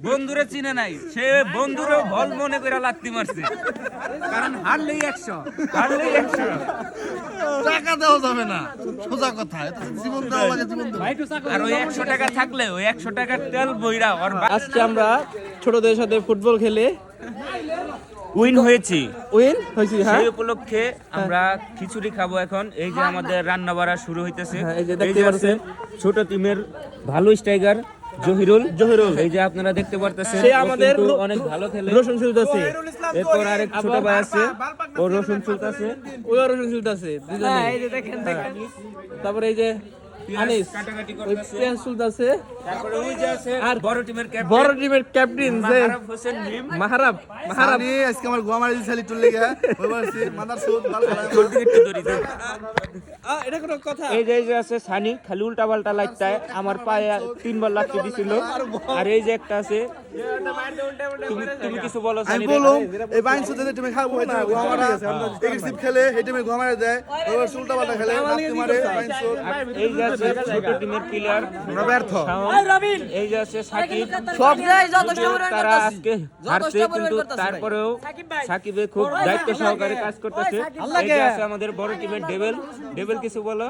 বন্ধুরে চিনে নাই সে বন্ধুরে ভল মনে করে লাত্তি মারছে। কারণ হারলেই একশো হারলেই একশো। টাকা দেওয়া যাবে না সোজা কথা জীবন দেওয়া লাগে জীবন আর ওই একশো টাকা থাকলে ওই একশো টাকার তেল বইরা ওর আজকে আমরা ছোটদের সাথে ফুটবল খেলে উইন হয়েছি। উইন হয়েছি হ্যাঁ? সেই উপলক্ষে আমরা খিচুড়ি খাব এখন। এই যে আমাদের রান্না বাড়া শুরু হইতেছে। হ্যাঁ, এই যে দেখতে পাচ্ছেন। ছোট টিমের ভালো স্ট্রাইকার জহিরুল জহিরুল। এই যে আপনারা দেখতে পারতেছেন সে আমাদের অনেক ভালো খেলে। রসুন চুলতেছে। এরপর আরেক ছোট ভাই আছে ও রসুন চুলতেছে। ওই রসুন চুলতেছে তারপরে এই যে আনিস কাটাকাটি ওই পেঁয়াজ চুলতেছে। তারপরে ওই যে আছে আর বড় টিমের ক্যাপ্টেন বড় টিমের ক্যাপ্টেন যে মাহারাব হোসেন মিম মাহারাব মাহারাব। আজকে আমার গোয়া মারি দিছি টুল লেগে মাদার সুদ ভালো খেলা জলদি একটু ধরি তো। আ, এটা কোনো কথা। এই যে এই যে আছে সানি খালি উল্টা পাল্টা লাগতায় আমার পায়ে তিনবার লাগতে দিছিল। আর এই যে একটা আছে তুমি তুমি কিছু বলো সানি বললাম এই বাইন সুদ তুমি খাব এগ্রেসিভ খেলে এই টিমে গোয়া দেয় বাটা খেলে মারে এই যে আছে ছোট টিমের প্লেয়ার আমরা ব্যর্থ। এই যে আছে সাকিব সব জায়গায় যথেষ্ট তারা আজকে হারছে কিন্তু তারপরেও সাকিবে খুব দায়িত্ব সহকারে কাজ করতেছে। এই যে আছে আমাদের বড় টিমের ডেবেল ডেবেল কিছু বলো?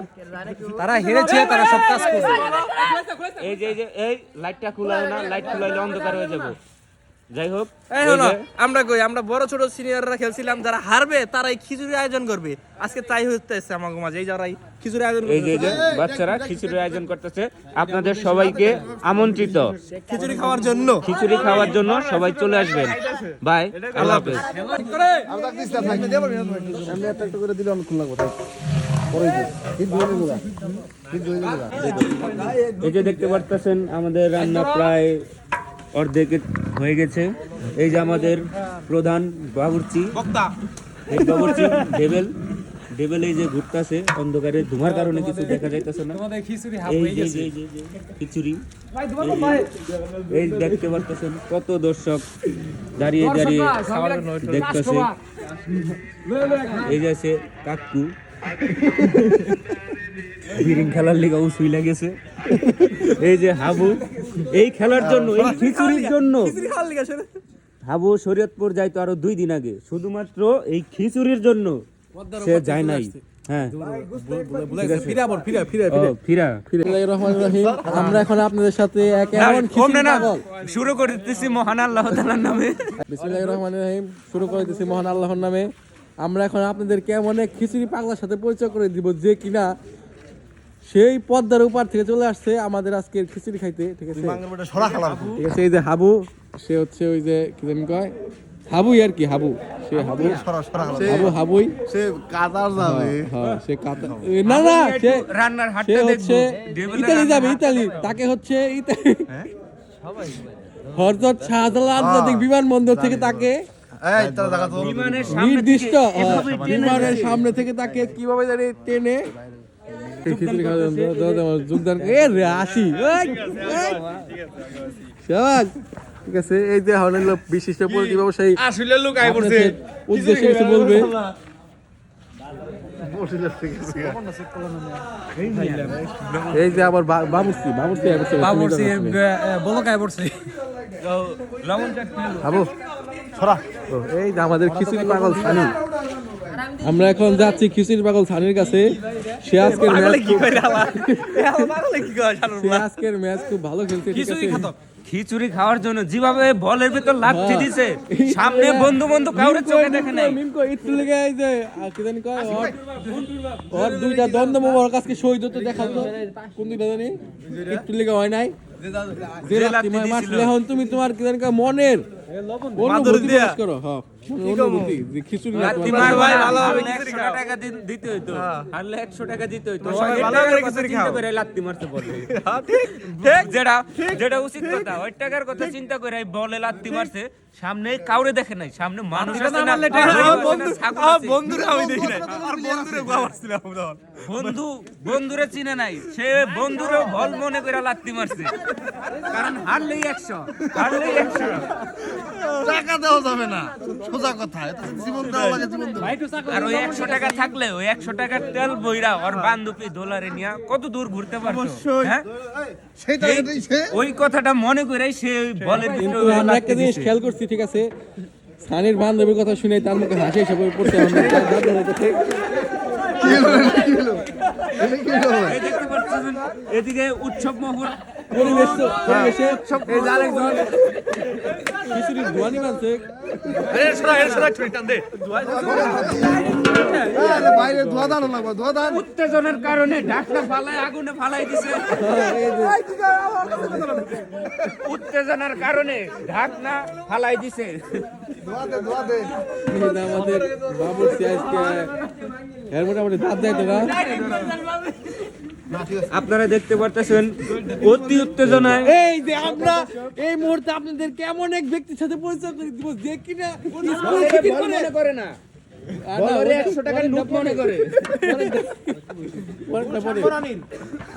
তারা হেরেছে তারা সব কাজ করছে। এই যে এই যে এই লাইটটা খুলাও না লাইট খুলাইলে অন্ধকার হয়ে যাব। যাই হোক এই হলো আমরা কই আমরা বড় ছোট সিনিয়ররা খেলছিলাম যারা হারবে তারাই খিচুড়ি আয়োজন করবে। আজকে তাই হচ্ছে আমাকে মাঝে এই যারাই খিচুড়ি আয়োজন এই যে বাচ্চারা খিচুড়ি আয়োজন করতেছে। আপনাদের সবাইকে আমন্ত্রিত। খিচুড়ি খাওয়ার জন্য। খিচুড়ি খাওয়ার জন্য সবাই চলে আসবেন। বাই আল্লাহ হাফেজ। আমি একটা একটা করে দিলে এই যে দেখতে পারতেছেন আমাদের রান্না প্রায় অর্ধেক হয়ে গেছে। এই যে আমাদের প্রধান বাবুর্চি এই বাবুর্চি ডেবেল ডেবেল এই যে ঘুরতেছে অন্ধকারে ধুমার কারণে কিছু দেখা যাইতেছে না। এই যে যে- যে- খিচুড়ি। এই- এই দেখতে পারতেছেন কত দর্শক দাঁড়িয়ে দাঁড়িয়ে দেখতেছে। এই যে আছে কাকু। বিরিং খেলার লিগে উসুই লাগেছে এই যে হাবু। এই খেলার জন্য এই খিচুড়ির জন্য। হাবু শরীয়তপুর যাইতো আরও দুই দিন আগে শুধুমাত্র এই খিচুড়ির জন্য সে যায় নাই। হ্যাঁ। ফিরে আবার ফিরে ফিরে ও, ফিরা। রহমান রহিম। আমরা এখন আপনাদের সাথে এক এমন খিচুড়ি পাগল। শুরু করে মহান আল্লাহ নামে। বিসমিল্লাহির রহিম শুরু করে মহান আল্লাহর নামে। আমরা এখন আপনাদেরকে এমন এক খিচুড়ি পাগলার সাথে পরিচয় করে দিব যে কিনা সেই পদ্মার উপর থেকে চলে আসছে আমাদের আজকের খিচুড়ি খাইতে ঠিক আছে? ঠিক আছে এই যে হাবু সে হচ্ছে ওই যে কি জানি কয়? হাবুই আর কি হাবু। সে হাবু। সরা সরা খেলা হাবু হাবুই। সে কাদার যাবে। হ্যাঁ সে কাতা এ, না না সে রান্নার সে হাটটা হচ্ছে ইতালি যাবে ইতালি। তাকে হচ্ছে ইতালি হরজত শাহজালাল আন্তর্জাতিক বিমানবন্দর থেকে তাকে এই তারা দেখা তো বিমানের সামনে নির্দিষ্ট টেনে বিমানের সামনে থেকে তাকে কীভাবে জানি টেনে খিচুড়ি খাওয়ার জন্য দাও, দাও, আমার যোগদান এ রে আসি এই, এই। শাবাশ। ঠিক আছে এই যে হলো বিশিষ্ট পরিচিত ব্যবসায়ী। আসলে লোক আই পড়ছে আপনাদের কিছু বলবে? এই যে আবার বাবু এই যে আমাদের খিচুড়ি পাগল সানি। আমরা এখন যাচ্ছি খিচুড়ি পাগল সানির কাছে। সে আজকের ম্যাচ খুব- সে আজকের ম্যাচ খুব ভালো খেলছে ঠিক আছে? খিচুড়ি খাওয়ার জন্য যেভাবে বলের ভিতর লাথি হ্যাঁ। দিছে সামনে বন্ধু বন্ধু কাউরে চোখে দেখে নাই। মিমকো, মিমকো, একটু লেগে এই যে, আর কি জানি কয়, ওর- ওর দুইটা দ্বন্দ্ব মোমর কাছে শহীদ হতে দেখাতো কোন দুইটা জানি? একটু লেগে হয় নাই? যে লাত্তি মার- মারছিলে, এখন তুমি তোমার কি জানি কয়, মনের অনুভূতি প্রকাশ করো হ্যাঁ মনের অনুভূতি যে খিচুড়ি না লাথি তোমার মার ভাই ভালো- ভালো হারলে 100 টাকা দি- দিতে হইতো। হারলে 100 টাকা দিতে হইতো। সবাই ওই ভালো টাকার করে কথা খিচুড়ি চিন্তা খাও। করে লাত্তি মারতে বলে। যেটা যেটা উচিত কথা ওই টাকার কথা চিন্তা করে এই বলে লাত্তি মারছে। সামনে কাউরে দেখে নাই সামনে মানুষ বন্ধু বন্ধুরে চিনে নাই। সে বন্ধুরে ভল মনে করে লাত্তি মারছে। কারণ হারলেই একশো। হারলেই একশো। টাকা দেওয়া যাবে না। সোজা কথা জীবন দেওয়া লাগে জীবন আর ওই একশো টাকা থাকলে ওই একশো টাকার তেল বইরা ওর বান্ধবী ডলারে নিয়ে কত দূর ঘুরতে পারতো? হ্যাঁ? ওই কথাটা মনে করে সে কিন্তু আমরা একটা জিনিস খেয়াল করছি ঠিক আছে? সানির বান্ধবীর কথা শুনে তার মুখে হাসি হিসেবে পড়তে এদিকে উৎসব মহল পরিবেশ পরিবেশে এই যে আরেকজন খিচুড়ির ধোয়ানি মানছে বাইরে ধোয়া দাঁড়ানো লাগবে ধোয়া দাঁড়ান উত্তেজনার কারণে ঢাকনা ফালায় আগুনে ফালাই দিছে। উত্তেজনার কারণে ঢাকনা ফালাই দিছে। আমাদের এর মোটামুটি দাঁত দেয় তো আপনারা দেখতে পারতেছেন অতি উত্তেজনায়। এই যে আমরা এই মুহূর্তে আপনাদের কেমন এক ব্যক্তির সাথে পরিচয় করে দিব যে কিনা স্কুল ছুটি করে মনে করে। না। আর না, বলরে ওটা- 100 টাকার নোট মনে করে। পরেরটা পরে।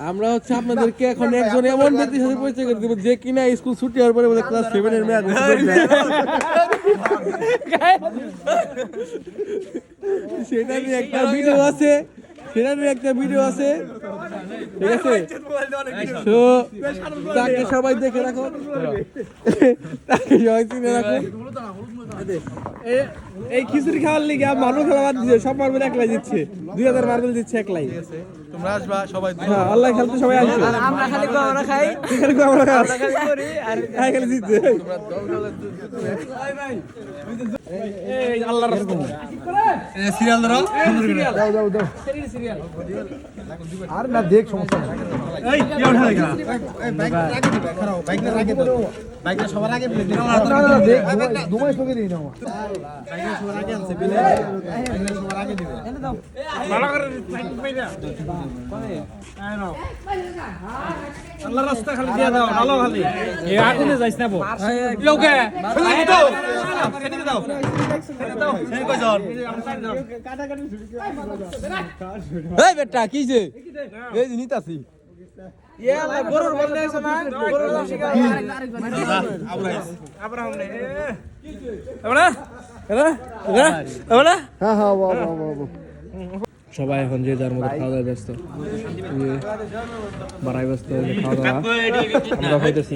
আমরা হচ্ছে আপনাদেরকে এখন একজন এমন ব্যক্তির সাথে পরিচয় করে দিব যে কিনা স্কুল ছুটি হওয়ার পরে ক্লাস সেভেন এর মেয়াদ সেটা নিয়ে একটা ভিডিও আছে। সেটা নিয়ে একটা ভিডিও আছে। ঠিক আছে? তো তাকে সবাই দেখে রাখো। তাকে সবাই চিনে রাখো। এই খিচুড়ি খাওয়ার লিগে খেলা বাদ দিচ্ছে সব মার্বেল একলাই দিচ্ছে। দুই হাজার মার্বেল দিচ্ছে একলাই। তোমরা আসবা সবাই হ্যাঁ আল্লাহ খেলতে সবাই আসবে। আমরা খালি আমরা খাই। খালি আমরা খাই। খালি করি আর হ্যাঁ খালি জিতছে। সিরিয়াল ধরো দাও দাও দাও আর না দেখ সমস্যা এই কি ওঠা দেখা এই বাইক রাখে দিবে খারাপ বাইক না রাখে দাও বাইক না সবার আগে বিলে দিও না না দেখ দুমাই সঙ্গে দিই না বাইক না সবার আগে আনছে বিলে বাইক না সবার আগে দিবে আল্লাহ রাস্তা খালি দিয়ে দাও ভালো খালি এই আগুনে যাইস না বো লোকে দাও দাও। দাও। সেই কয়জন? এই বেটা কি যে? এই যে নিতাছি ইয়ে গরুর বললে আছে না। গরুর হ্যাঁ হ্যাঁ বাবা সবাই এখন যে যার মতো খাওয়া দাওয়া ব্যস্ত। বাড়াই ব্যস্ত খাওয়া দাওয়া। আমরা খাইতেছি।